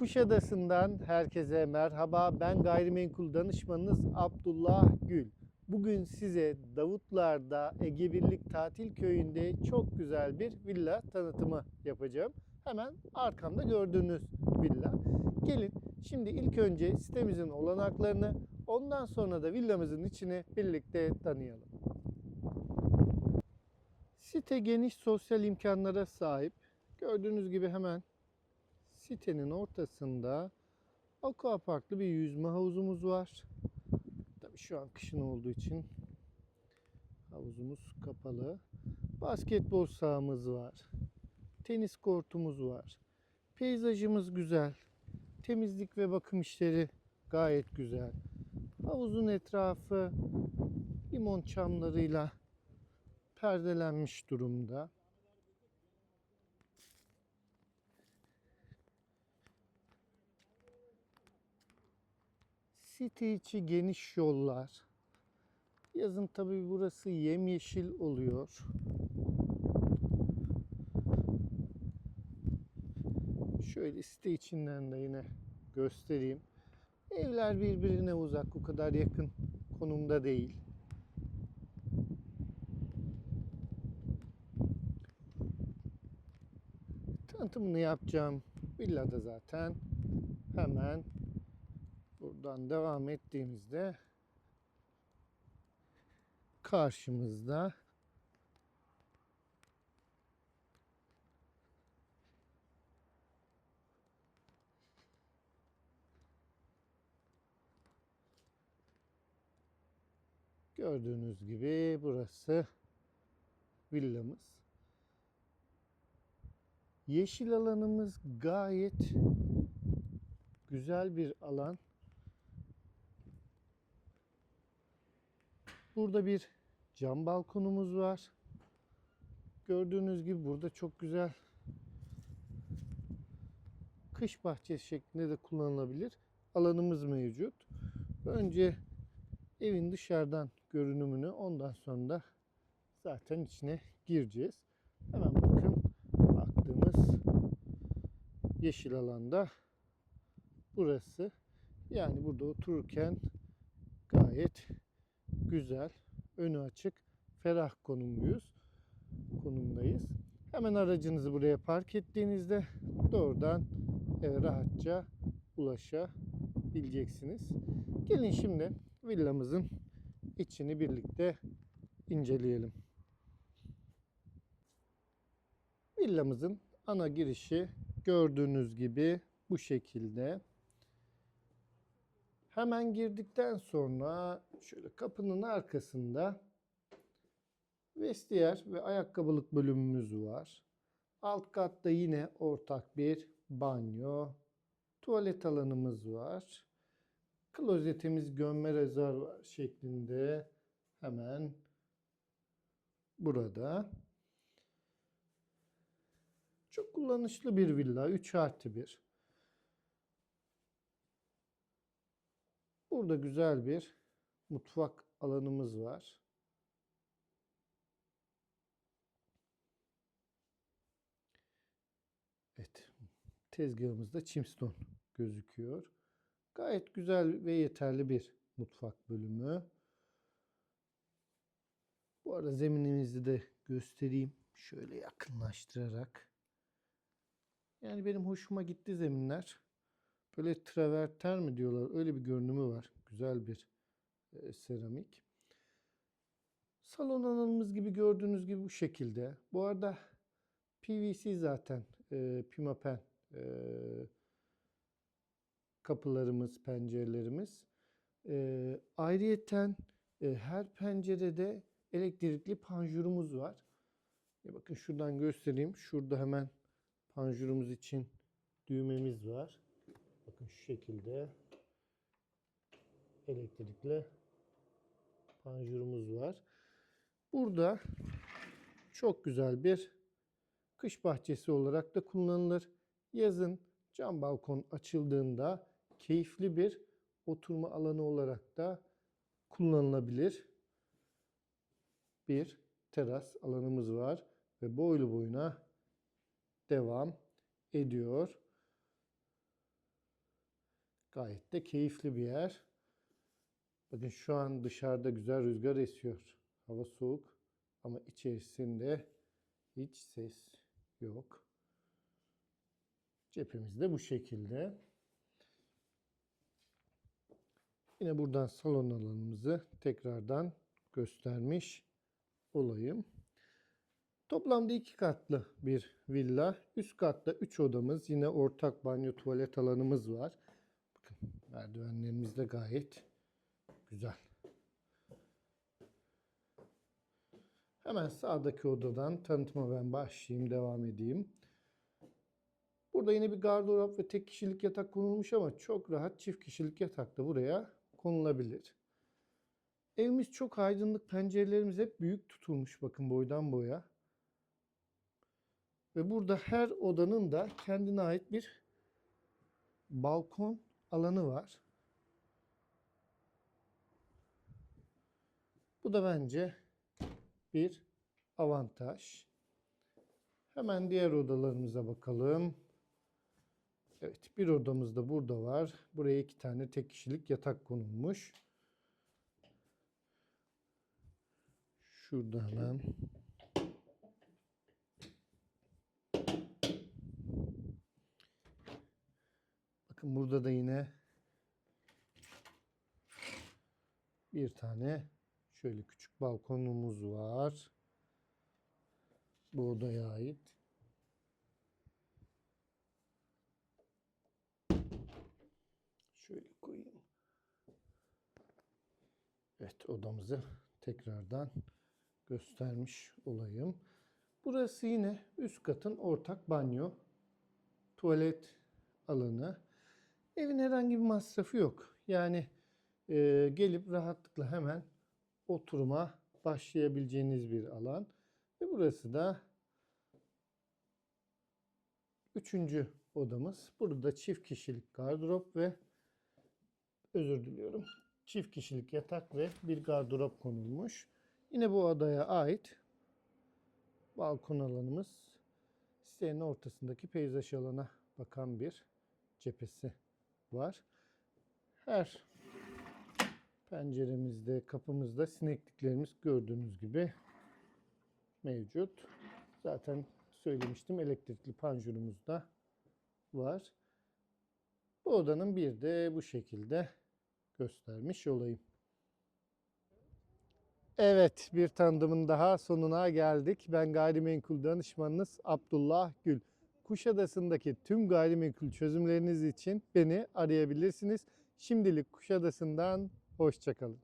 Kuşadası'ndan herkese merhaba. Ben gayrimenkul danışmanınız Abdullah Gül. Bugün size Davutlar'da Ege Birlik Tatil Köyü'nde çok güzel bir villa tanıtımı yapacağım. Hemen arkamda gördüğünüz villa. Gelin şimdi ilk önce sitemizin olanaklarını ondan sonra da villamızın içini birlikte tanıyalım. Site geniş sosyal imkanlara sahip. Gördüğünüz gibi hemen sitenin ortasında aquaparklı bir yüzme havuzumuz var. Tabii şu an kışın olduğu için havuzumuz kapalı. Basketbol sahamız var. Tenis kortumuz var. Peyzajımız güzel. Temizlik ve bakım işleri gayet güzel. Havuzun etrafı limon çamlarıyla perdelenmiş durumda. Site içi geniş yollar. Yazın tabii burası yemyeşil oluyor. Şöyle site içinden de yine göstereyim. Evler birbirine uzak, o kadar yakın konumda değil. Tanıtımını yapacağım villada zaten hemen buradan devam ettiğimizde karşımızda gördüğünüz gibi burası villamız. Yeşil alanımız gayet güzel bir alan. Burada bir cam balkonumuz var. Gördüğünüz gibi burada çok güzel kış bahçesi şeklinde de kullanılabilir alanımız mevcut. Önce evin dışarıdan görünümünü ondan sonra da zaten içine gireceğiz. Hemen bakın baktığımız yeşil alanda burası. Yani burada otururken gayet güzel, önü açık, ferah konumluyuz. Konumdayız. Hemen aracınızı buraya park ettiğinizde doğrudan rahatça ulaşabileceksiniz. Gelin şimdi villamızın içini birlikte inceleyelim. Villamızın ana girişi gördüğünüz gibi bu şekilde. Hemen girdikten sonra şöyle kapının arkasında vestiyer ve ayakkabılık bölümümüz var. Alt katta yine ortak bir banyo, tuvalet alanımız var. Klozetimiz gömme rezervuar şeklinde hemen burada. Çok kullanışlı bir villa. 3 artı 1. Burada güzel bir mutfak alanımız var. Evet. Tezgahımızda Chimstone gözüküyor. Gayet güzel ve yeterli bir mutfak bölümü. Bu arada zeminimizi de göstereyim. Şöyle yakınlaştırarak. Yani benim hoşuma gitti zeminler. Böyle traverten mi diyorlar? Öyle bir görünümü. Güzel bir e, seramik. Salon alanımız gibi gördüğünüz gibi bu şekilde. Bu arada PVC zaten e, pimapen e, kapılarımız, pencerelerimiz. E, ayrıyeten e, her pencerede elektrikli panjurumuz var. Ya bakın şuradan göstereyim. Şurada hemen panjurumuz için düğmemiz var. Bakın şu şekilde elektrikli panjurumuz var. Burada çok güzel bir kış bahçesi olarak da kullanılır. Yazın cam balkon açıldığında keyifli bir oturma alanı olarak da kullanılabilir. Bir teras alanımız var ve boylu boyuna devam ediyor. Gayet de keyifli bir yer. Bakın şu an dışarıda güzel rüzgar esiyor. Hava soğuk ama içerisinde hiç ses yok. Cephemiz de bu şekilde. Yine buradan salon alanımızı tekrardan göstermiş olayım. Toplamda iki katlı bir villa. Üst katta üç odamız. Yine ortak banyo tuvalet alanımız var. Bakın merdivenlerimiz de gayet güzel. Hemen sağdaki odadan tanıtıma ben başlayayım, devam edeyim. Burada yine bir gardırop ve tek kişilik yatak konulmuş ama çok rahat çift kişilik yatak da buraya konulabilir. Evimiz çok aydınlık, pencerelerimiz hep büyük tutulmuş bakın boydan boya. Ve burada her odanın da kendine ait bir balkon alanı var. Bu da bence bir avantaj. Hemen diğer odalarımıza bakalım. Evet, bir odamız da burada var. Buraya iki tane tek kişilik yatak konulmuş. Şurada hemen. Bakın burada da yine bir tane şöyle küçük balkonumuz var. Bu odaya ait. Şöyle koyayım. Evet odamızı tekrardan göstermiş olayım. Burası yine üst katın ortak banyo, tuvalet alanı. Evin herhangi bir masrafı yok. Yani e, gelip rahatlıkla hemen oturuma başlayabileceğiniz bir alan. Ve burası da üçüncü odamız. Burada çift kişilik gardırop ve özür diliyorum. Çift kişilik yatak ve bir gardırop konulmuş. Yine bu odaya ait balkon alanımız sitenin ortasındaki peyzaj alana bakan bir cephesi var. Her penceremizde, kapımızda sinekliklerimiz gördüğünüz gibi mevcut. Zaten söylemiştim elektrikli panjurumuz da var. Bu odanın bir de bu şekilde göstermiş olayım. Evet, bir tanıdımın daha sonuna geldik. Ben gayrimenkul danışmanınız Abdullah Gül. Kuşadası'ndaki tüm gayrimenkul çözümleriniz için beni arayabilirsiniz. Şimdilik Kuşadası'ndan hoşçakalın.